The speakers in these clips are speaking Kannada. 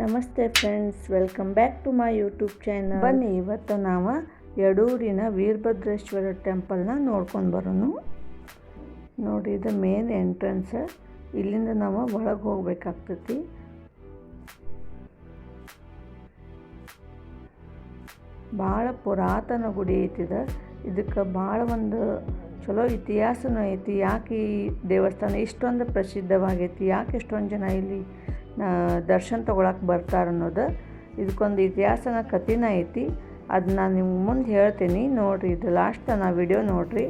ನಮಸ್ತೆ friends welcome back to my YouTube channel ಬನ್ನಿ, ಇವತ್ತು ನಾವು ಯಡೂರಿನ ವೀರಭದ್ರೇಶ್ವರ ಟೆಂಪಲ್ನ ನೋಡ್ಕೊಂಡು ಬರೋನು ನೋಡಿ, ಇದು ಮೇನ್ ಎಂಟ್ರೆನ್ಸ್ ಇಲ್ಲಿಂದ ನಾವು ಒಳಗೆ ಹೋಗ್ಬೇಕಾಗ್ತೈತಿ. ಭಾಳ ಪುರಾತನ ಗುಡಿ ಐತಿದ ಇದಕ್ಕೆ ಭಾಳ ಒಂದು ಚಲೋ ಇತಿಹಾಸನೂ ಐತಿ. ಯಾಕೆ ಈ ದೇವಸ್ಥಾನ ಇಷ್ಟೊಂದು ಪ್ರಸಿದ್ಧವಾಗೈತಿ? ಯಾಕೆ ಇಷ್ಟೊಂದು ಜನ ಇಲ್ಲಿ ದರ್ಶನ ತೊಗೊಳಕ್ಕೆ ಬರ್ತಾರೆ ಅನ್ನೋದು ಇದಕ್ಕೊಂದು ಇತಿಹಾಸನ ಕಥೆನ ಐತಿ. ಅದನ್ನ ನಾನು ನಿಮ್ಗೆ ಮುಂದೆ ಹೇಳ್ತೀನಿ, ನೋಡಿರಿ ಇದು ಲಾಸ್ಟ್ ನಾ ವಿಡಿಯೋ ನೋಡಿರಿ.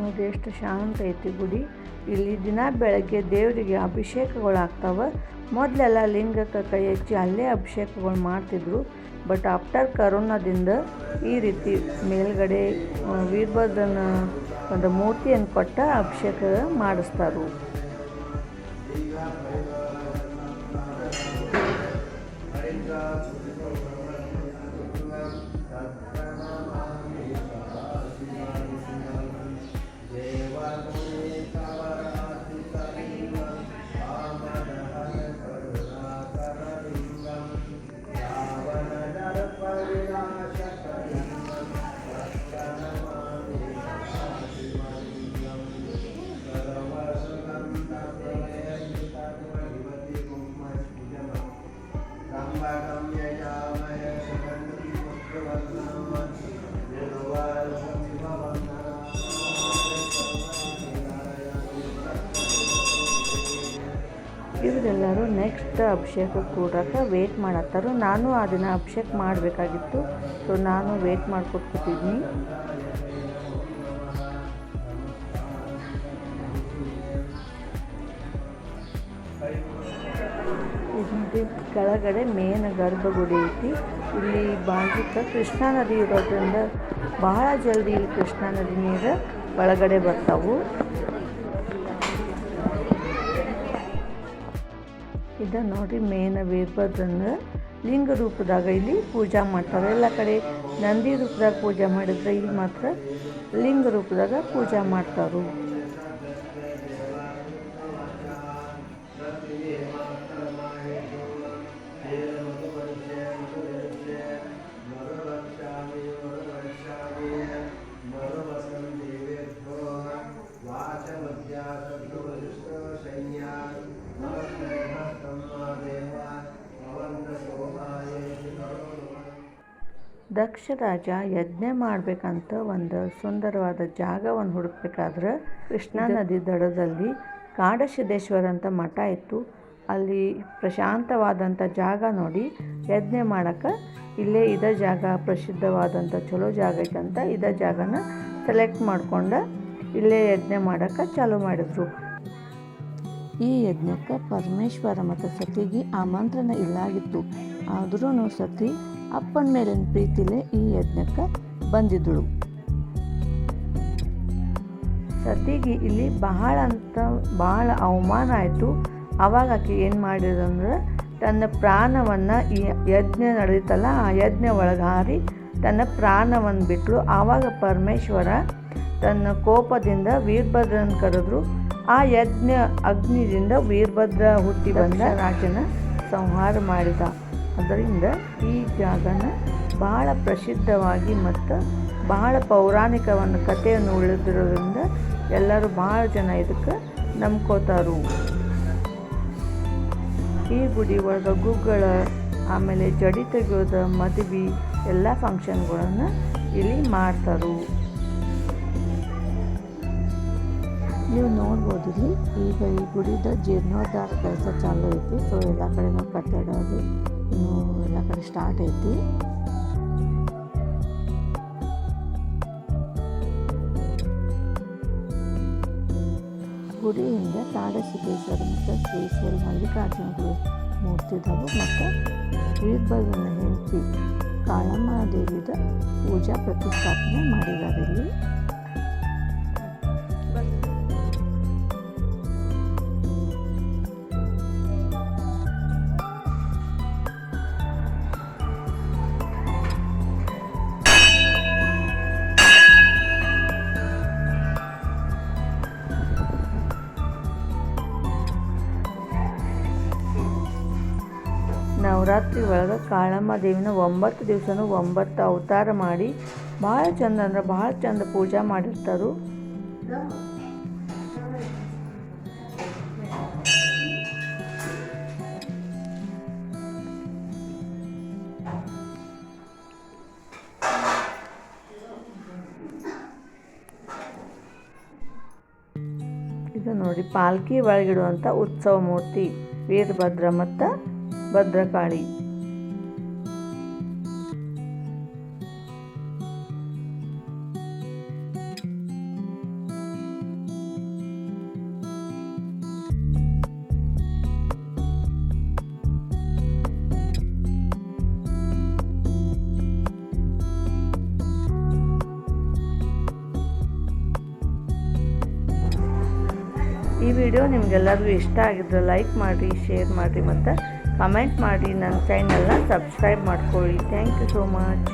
ನೋಡಿ, ಎಷ್ಟು ಶಾಂತ ಐತಿ ಗುಡಿ. ಇಲ್ಲಿ ದಿನ ಬೆಳಗ್ಗೆ ದೇವರಿಗೆ ಅಭಿಷೇಕಗಳಾಗ್ತಾವೆ. ಮೊದಲೆಲ್ಲ ಲಿಂಗಕ್ಕೆ ಕೈ ಹಚ್ಚಿ ಅಲ್ಲೇ ಅಭಿಷೇಕಗಳು ಮಾಡ್ತಿದ್ರು. ಬಟ್ ಆಫ್ಟರ್ ಕರೋನಾದಿಂದ ಈ ರೀತಿ ಮೇಲ್ಗಡೆ ವೀರಭದ್ರನ ಒಂದು ಮೂರ್ತಿಯನ್ನು ಕೊಟ್ಟ ಅಭಿಷೇಕ ಮಾಡಿಸ್ತಾರೆ. ಇವರೆಲ್ಲರೂ ನೆಕ್ಸ್ಟ್ ಅಭಿಷೇಕ ಕೂಡಕ್ಕೆ ವೇಟ್ ಮಾಡತ್ತಾರು. ನಾನು ಆ ದಿನ ಅಭಿಷೇಕ ಮಾಡಬೇಕಾಗಿತ್ತು. ಸೊ ನಾನು ವೇಟ್ ಮಾಡ್ಕೊತ ಇದು ಕೆಳಗಡೆ ಮೇನ್ ಗರ್ಭಗುಡಿ ಐತಿ. ಇಲ್ಲಿ ಬಾಜುಕ ಕೃಷ್ಣಾ ನದಿ ಇರೋದ್ರಿಂದ ಬಹಳ ಜಲ್ದಿ ಇಲ್ಲಿ ಕೃಷ್ಣಾ ನದಿ ನೀರು ಒಳಗಡೆ ಬರ್ತಾವು. ಇದ ನೋಡಿ ಮೇನ ವೀರಭದ್ರನ ಲಿಂಗ ರೂಪದಾಗ ಇಲ್ಲಿ ಪೂಜಾ ಮಾಡ್ತಾರೆ. ಎಲ್ಲ ಕಡೆ ನಂದಿ ರೂಪದಾಗ ಪೂಜೆ ಮಾಡಿದ್ರೆ ಇಲ್ಲಿ ಮಾತ್ರ ಲಿಂಗ ರೂಪದಾಗ ಪೂಜಾ ಮಾಡ್ತಾರು. ದಕ್ಷ ರಾಜ ಯಜ್ಞ ಮಾಡಬೇಕಂತ ಒಂದು ಸುಂದರವಾದ ಜಾಗವನ್ನು ಹುಡುಕ್ಬೇಕಾದ್ರೆ ಕೃಷ್ಣಾ ನದಿ ದಡದಲ್ಲಿ ಕಾಡಸಿದ್ದೇಶ್ವರ ಅಂತ ಮಠ ಇತ್ತು. ಅಲ್ಲಿ ಪ್ರಶಾಂತವಾದಂಥ ಜಾಗ ನೋಡಿ ಯಜ್ಞ ಮಾಡೋಕ್ಕೆ ಇಲ್ಲೇ ಇದ ಜಾಗ ಪ್ರಸಿದ್ಧವಾದಂಥ ಚಲೋ ಜಾಗ ಐತಂತ ಇದ ಜಾಗನ ಸೆಲೆಕ್ಟ್ ಮಾಡ್ಕೊಂಡು ಇಲ್ಲೇ ಯಜ್ಞ ಮಾಡೋಕ್ಕೆ ಚಾಲೂ ಮಾಡಿದ್ರು. ಈ ಯಜ್ಞಕ್ಕೆ ಪರಮೇಶ್ವರ ಮತ್ತು ಸತಿಗೆ ಆಮಂತ್ರಣ ಇಲ್ಲಾಗಿತ್ತು ಆದ್ರೂ ಸತಿ ಅಪ್ಪನ ಮೇಲಿನ ಪ್ರೀತಿಲೇ ಈ ಯಜ್ಞಕ್ಕೆ ಬಂದಿದ್ದಳು. ಸತಿಗೆ ಇಲ್ಲಿ ಬಹಳ ಅಂತ ಬಹಳ ಅವಮಾನ ಆಯಿತು. ಅವಾಗ ಆಕೆ ಏನು ಮಾಡಿದಂದ್ರೆ ತನ್ನ ಪ್ರಾಣವನ್ನು ಈ ಯಜ್ಞ ನಡೆಯುತ್ತಲ್ಲ ಆ ಯಜ್ಞ ಒಳಗೆ ಹಾರಿ ತನ್ನ ಪ್ರಾಣವನ್ನು ಬಿಟ್ಟಳು ಆವಾಗ ಪರಮೇಶ್ವರ ತನ್ನ ಕೋಪದಿಂದ ವೀರಭದ್ರನ ಕರೆದ್ರು. ಆ ಯಜ್ಞ ಅಗ್ನಿದಿಂದ ವೀರಭದ್ರ ಹುಟ್ಟಿ ಬಂದ ರಾಜನ ಸಂಹಾರ ಮಾಡಿದ. ಅದರಿಂದ ಈ ಜಾಗನ ಬಹಳ ಪ್ರಸಿದ್ಧವಾಗಿ ಮತ್ತು ಬಹಳ ಪೌರಾಣಿಕ ಒಂದು ಕಥೆಯನ್ನು ಉಳಿದಿರೋದ್ರಿಂದ ಎಲ್ಲರೂ ಭಾಳ ಜನ ಇದಕ್ಕೆ ನಂಬ್ಕೋತಾರು. ಈ ಗುಡಿ ಒಳಗೆ ಗುಗ್ಗಳ, ಆಮೇಲೆ ಜಡಿ ತೆಗೆಯೋದು ಮದುವೆ, ಎಲ್ಲ ಫಂಕ್ಷನ್ಗಳನ್ನು ಇಲ್ಲಿ ಮಾಡ್ತಾರೆ. ನೀವು ನೋಡ್ಬೋದು ಇಲ್ಲಿ ಈಗ ಈ ಗುಡಿದ ಜೀರ್ಣೋದ್ಧಾರ ಕೆಲಸ ಚಾಲು ಐತಿ. ಸೊ ಎಲ್ಲ ಕಡೆನೂ ಕಟ್ಟಡ ಅದು ಎಲ್ಲ ಕಡೆ ಸ್ಟಾರ್ಟ್ ಐತಿ. ಗುಡಿಯಿಂದ ಕಾಡಸಿದ್ದೇಶ್ವರ ಮತ್ತು ಶ್ರೀಶೈಲ ಮಲ್ಲಿಕಾರ್ಜುನಗಳು ಮೂರ್ತಿ ಇದ್ದಾವೆ ಮತ್ತು ವೀರಭದ್ರನ ಹೆಂಡತಿ ಕಾಳಮ್ಮ ದೇವಿದ ಪೂಜಾ ಪ್ರತಿಷ್ಠಾಪನೆ ಮಾಡಿದ್ದಾರೆ ಇಲ್ಲಿ. ನವರಾತ್ರಿ ಒಳಗೆ ಕಾಳಮ್ಮ ದೇವಿನ ಒಂಬತ್ತು ದಿವಸನೂ ಒಂಬತ್ತು ಅವತಾರ ಮಾಡಿ ಭಾಳ ಚಂದ ಅಂದ್ರೆ ಭಾಳ ಚಂದ ಪೂಜೆ ಮಾಡಿರ್ತಾರು. ಇದು ನೋಡಿ ಪಾಲ್ಕಿ ಒಳಗಿಡುವಂಥ ಉತ್ಸವ ಮೂರ್ತಿ ವೀರಭದ್ರ ಮತ್ತು ಭದ್ರಕಾಳಿ. ಈ ವಿಡಿಯೋ ನಿಮಗೆಲ್ಲರಿಗೂ ಇಷ್ಟ ಆಗಿದ್ರೆ ಲೈಕ್ ಮಾಡಿರಿ ಶೇರ್ ಮಾಡಿರಿ ಮತ್ತು ಕಮೆಂಟ್ ಮಾಡಿ ನನ್ನ ಚಾನಲ್ನ ಸಬ್ಸ್ಕ್ರೈಬ್ ಮಾಡ್ಕೊಳ್ಳಿ. Thank you so much